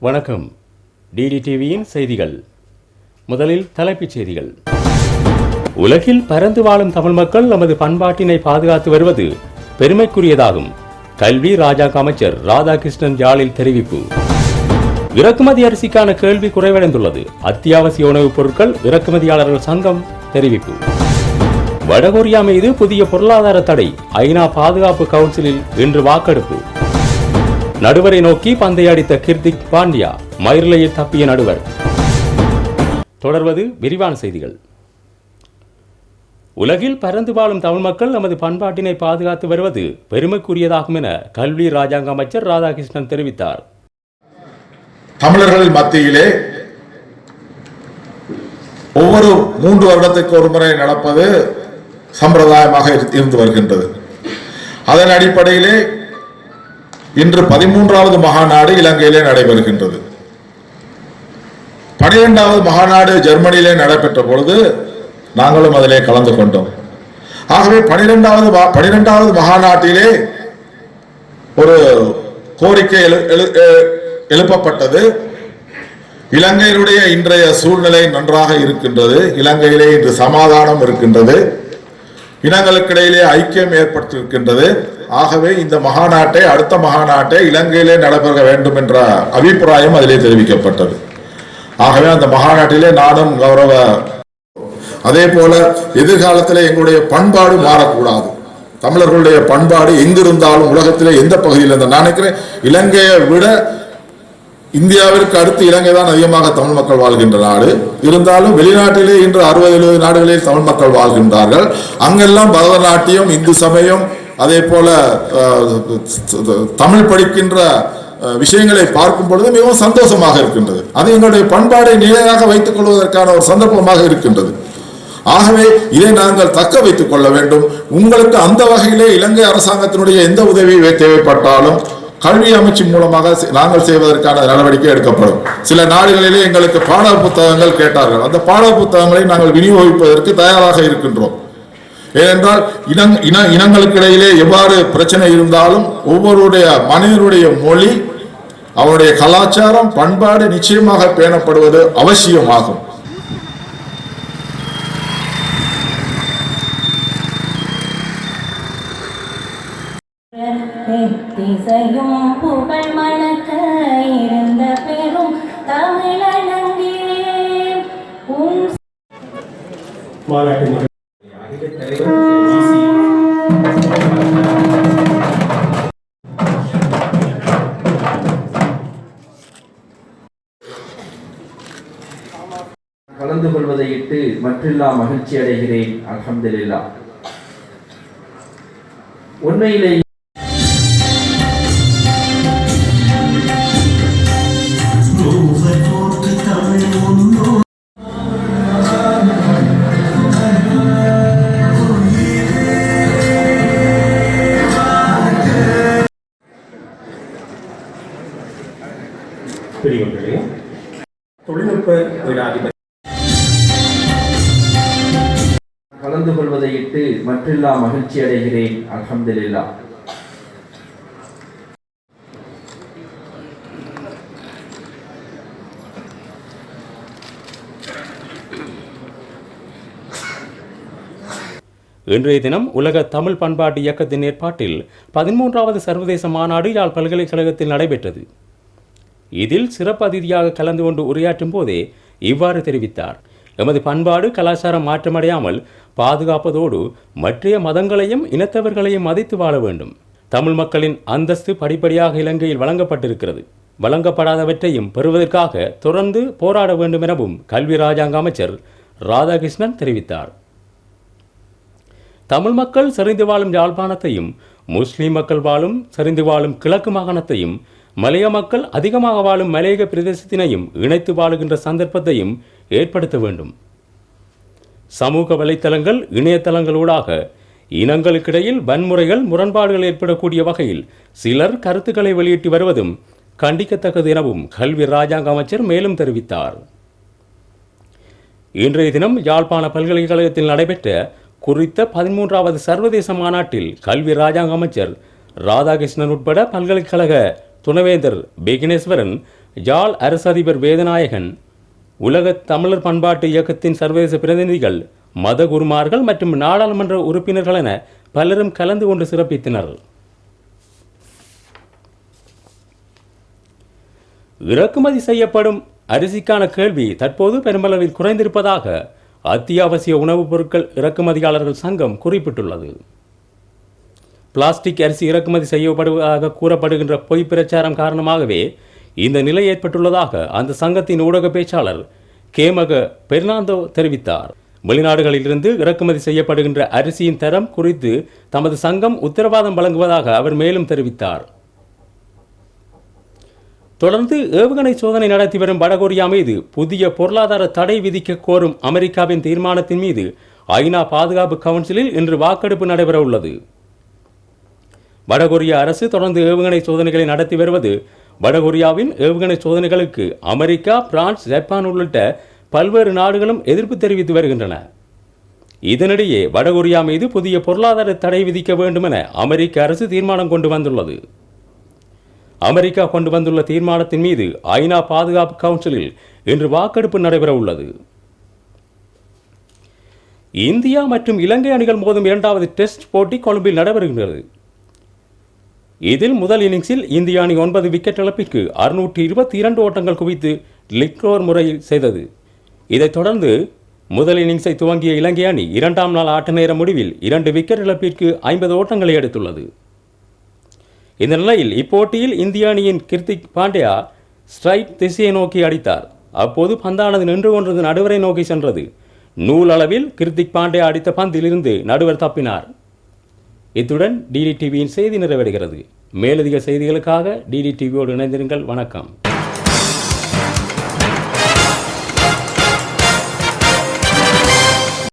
வணக்கம். டிடி டிவியின் செய்திகள். முதலில் தலைப்புச் செய்திகள். உலகில் பரந்து வாழும் தமிழ் மக்கள் நமது பண்பாட்டினை பாதுகாத்து வருவது பெருமைக்குரியதாகும். கல்வி ராஜாங்க அமைச்சர் ராதாகிருஷ்ணன் யாழில் தெரிவிப்பு. இறக்குமதி அரிசிக்கான கேள்வி குறைவடைந்துள்ளது. அத்தியாவசிய உணவுப் பொருட்கள் இறக்குமதியாளர்கள் சங்கம் தெரிவிப்பு. வடகொரியா மீது புதிய பொருளாதார தடை. ஐநா பாதுகாப்பு கவுன்சிலில் இன்று வாக்கெடுப்பு. நடுவரை நோக்கி பந்தை அடித்த கிர்திக் பாண்டியா மயிரிலையில் தப்பிய நடுவர். தொடர்வது விரிவான செய்திகள். உலகில் பறந்து வாழும் தமிழ் மக்கள் நமது பண்பாட்டினை பாதுகாத்து வருவது பெருமைக்குரியதாகும் என கல்வி ராஜாங்க அமைச்சர் ராதாகிருஷ்ணன் தெரிவித்தார். தமிழர்கள் மத்தியிலே ஒவ்வொரு மூன்று வருடத்துக்கு ஒரு முறை நடப்பது சம்பிரதாயமாக இருந்து வருகின்றது. அதன் அடிப்படையிலே இன்று பதிமூன்றாவது மகாநாடு இலங்கையிலே நடைபெறுகின்றது. பனிரெண்டாவது மகாநாடு ஜெர்மனியிலே நடைபெற்ற பொழுது நாங்களும் அதிலே கலந்து கொண்டோம். ஆகவே பனிரெண்டாவது பனிரெண்டாவது மகாநாட்டிலே ஒரு கோரிக்கை எழு- எழு- எழுப்பப்பட்டது. இலங்கையினுடைய இன்றைய சூழ்நிலை நன்றாக இருக்கின்றது. இலங்கையிலே இன்று சமாதானம் இருக்கின்றது. இனங்களுக்கிடையிலே ஐக்கியம் ஏற்பட்டிருக்கின்றது. ஆகவே இந்த மகாநாட்டை அடுத்த மகாநாட்டை இலங்கையிலே நடைபெற வேண்டும் என்ற அபிப்பிராயம் அதிலே தெரிவிக்கப்பட்டது. ஆகவே அந்த மகாநாட்டிலே நானும் கௌரவ அதே போல எதிர்காலத்திலே எங்களுடைய பண்பாடு மாறக்கூடாது. தமிழர்களுடைய பண்பாடு எங்கிருந்தாலும் உலகத்திலே எந்த பகுதியில் இருந்தால் நான் நினைக்கிறேன் இலங்கையை விட இந்தியாவிற்கு அடுத்து இலங்கை தான் அதிகமாக தமிழ் மக்கள் வாழ்கின்ற நாடு. இருந்தாலும் வெளிநாட்டிலே இன்று அறுபது எழுபது நாடுகளில் தமிழ் மக்கள் வாழ்கின்றார்கள். அங்கெல்லாம் பரதநாட்டியம் இந்து சமயம் அதே போல தமிழ் படிக்கின்ற விஷயங்களை பார்க்கும் பொழுது மிகவும் சந்தோஷமாக இருக்கின்றது. அது எங்களுடைய பண்பாடை நிலையாக வைத்துக் கொள்வதற்கான ஒரு சந்தர்ப்பமாக இருக்கின்றது. ஆகவே இதை நாங்கள் தக்க வைத்துக் கொள்ள வேண்டும். உங்களுக்கு அந்த வகையிலே இலங்கை அரசாங்கத்தினுடைய எந்த உதவி தேவைப்பட்டாலும் கல்வி அமைச்சு மூலமாக நாங்கள் செய்வதற்கான நடவடிக்கை எடுக்கப்படும். சில நாடுகளிலே எங்களுக்கு பாட புத்தகங்கள் கேட்டார்கள். அந்த பாட புத்தகங்களை நாங்கள் விநியோகிப்பதற்கு தயாராக இருக்கின்றோம். ஏனென்றால் இனங் இன இனங்களுக்கிடையிலே எவ்வாறு பிரச்சனை இருந்தாலும் ஒவ்வொருடைய மனிதனுடைய மொழி அவருடைய கலாச்சாரம் பண்பாடு நிச்சயமாக பேணப்படுவது அவசியமாகும். திசையும் புகழ் மணக்க இருந்த பெரும் தமிழனங்கே மாநாட்டின் கலந்து கொள்வதை இட்டு மற்றில்லா மகிழ்ச்சி அடைகிறேன். அல்ஹம்துலில்லாஹ். உண்மையிலேயே பிரிவுகளே. தொழில்நுட்ப வீடாதிபதி கலந்து கொள்வதை இட்டு மற்றில்லா மகிழ்ச்சி அடைகிறேன். அல்ஹம்துலில்லாஹ் இன்றைய தினம் உலக தமிழ் பண்பாட்டு இயக்கத்தின் ஏற்பாட்டில் பதிமூன்றாவது சர்வதேச மாநாடு யாழ் பல்கலைக்கழகத்தில் நடைபெற்றது. இதில் சிறப்பு அதிதியாக கலந்து கொண்டு உரையாற்றும் போதே இவ்வாறு தெரிவித்தார். எமது பண்பாடு கலாச்சாரம் மாற்றமடையாமல் பாதுகாப்பதோடு மற்றைய மதங்களையும் இனத்தவர்களையும் மதித்து வாழ வேண்டும். தமிழ் மக்களின் அந்தஸ்து படிப்படியாக இலங்கையில் வழங்கப்பட்டிருக்கிறது. வழங்கப்படாதவற்றையும் பெறுவதற்காக தொடர்ந்து போராட வேண்டும் எனவும் கல்வி ராஜாங்க அமைச்சர் ராதாகிருஷ்ணன் தெரிவித்தார். தமிழ் மக்கள் சரிந்து வாழும் யாழ்ப்பாணத்தையும் முஸ்லிம் மக்கள் வாழும் சரிந்து வாழும் கிழக்கு மாகாணத்தையும் மலைய மக்கள் அதிகமாக வாழும் மலையக பிரதேசத்தினையும் இணைத்து வாழுகின்ற சந்தர்ப்பத்தையும் ஏற்படுத்த வேண்டும். சமூக வலைத்தளங்கள் இணையதளங்களூடாக இனங்களுக்கிடையில் வன்முறைகள் முரண்பாடுகள் ஏற்படக்கூடிய வகையில் சிலர் கருத்துக்களை வெளியிட்டு வருவதும் கண்டிக்கத்தக்கது எனவும் கல்வி ராஜாங்க அமைச்சர் மேலும் தெரிவித்தார். இன்றைய தினம் யாழ்ப்பாண பல்கலைக்கழகத்தில் நடைபெற்ற குறித்த பதிமூன்றாவது சர்வதேச மாநாட்டில் கல்வி ராஜாங்க அமைச்சர் ராதாகிருஷ்ணன் உட்பட பல்கலைக்கழக துணைவேந்தர் பிகினேஸ்வரன் யாழ் அரசதிபர் வேதநாயகன் உலக தமிழர் பண்பாட்டு இயக்கத்தின் சர்வதேச பிரதிநிதிகள் மத குருமார்கள் மற்றும் நாடாளுமன்ற உறுப்பினர்கள் என பலரும் கலந்து கொண்டு சிறப்பித்தனர். இறக்குமதி செய்யப்படும் அரிசிக்கான கேள்வி தற்போது பெருமளவில் குறைந்திருப்பதாக அத்தியாவசிய உணவுப் பொருட்கள் இறக்குமதியாளர்கள் சங்கம் குறிப்பிட்டுள்ளது. பிளாஸ்டிக் அரிசி இறக்குமதி செய்யப்படுவதாக கூறப்படுகின்ற பொய் பிரச்சாரம் காரணமாகவே இந்த நிலை ஏற்பட்டுள்ளதாக அந்த சங்கத்தின் ஊடக பேச்சாளர் கேமக பெர்னாந்தோ தெரிவித்தார். வெளிநாடுகளிலிருந்து இறக்குமதி செய்யப்படுகின்ற அரிசியின் தரம் குறித்து தமது சங்கம் உத்தரவாதம் வழங்குவதாக அவர் மேலும் தெரிவித்தார். தொடர்ந்து ஏவுகணை சோதனை நடத்தி வரும் வடகொரியா மீது புதிய பொருளாதார தடை விதிக்க கோரும் அமெரிக்காவின் தீர்மானத்தின் மீது ஐநா பாதுகாப்பு கவுன்சிலில் இன்று வாக்கெடுப்பு நடைபெற உள்ளது. வடகொரிய அரசு தொடர்ந்து ஏவுகணை சோதனைகளை நடத்தி வருவது வடகொரியாவின் ஏவுகணை சோதனைகளுக்கு அமெரிக்கா பிரான்ஸ் ஜப்பான் உள்ளிட்ட பல்வேறு நாடுகளும் எதிர்ப்பு தெரிவித்து வருகின்றன. இதனிடையே வடகொரியா மீது புதிய பொருளாதார தடை விதிக்க வேண்டும் என அமெரிக்க அரசு தீர்மானம் கொண்டு வந்துள்ளது. அமெரிக்கா கொண்டு வந்துள்ள தீர்மானத்தின் மீது ஐநா பாதுகாப்பு கவுன்சிலில் இன்று வாக்கெடுப்பு நடைபெற உள்ளது. இந்தியா மற்றும் இலங்கை அணிகள் மோதும் இரண்டாவது டெஸ்ட் போட்டி கொழும்பில் நடைபெறுகின்றது. இதில் முதல் இன்னிங்ஸில் இந்திய அணி ஒன்பது விக்கெட் இழப்பிற்கு அறுநூற்றி இருபத்தி இரண்டு ஓட்டங்கள் குவித்து லிக்ரோர் முறையில் செய்தது. இதைத் தொடர்ந்து முதல் இன்னிங்ஸை துவங்கிய இலங்கை அணி இரண்டாம் நாள் ஆட்ட நேர முடிவில் இரண்டு விக்கெட் இழப்பிற்கு ஐம்பது ஓட்டங்களை எடுத்துள்ளது. இந்த நிலையில் இப்போட்டியில் இந்திய அணியின் கிருத்திக் பாண்டியா ஸ்ட்ரைட் திசையை நோக்கி அடித்தார். அப்போது பந்தானது நின்று கொண்டது நடுவரை நோக்கி சென்றது. நூல் அளவில் கிருத்திக் பாண்டியா அடித்த பந்திலிருந்து நடுவர் தப்பினார். இத்துடன் டிடி டிவியின் செய்தி நிறைவடைகிறது. மேலதிக செய்திகளுக்காக டிடி டிவியோடு இணைந்திருங்கள். வணக்கம்.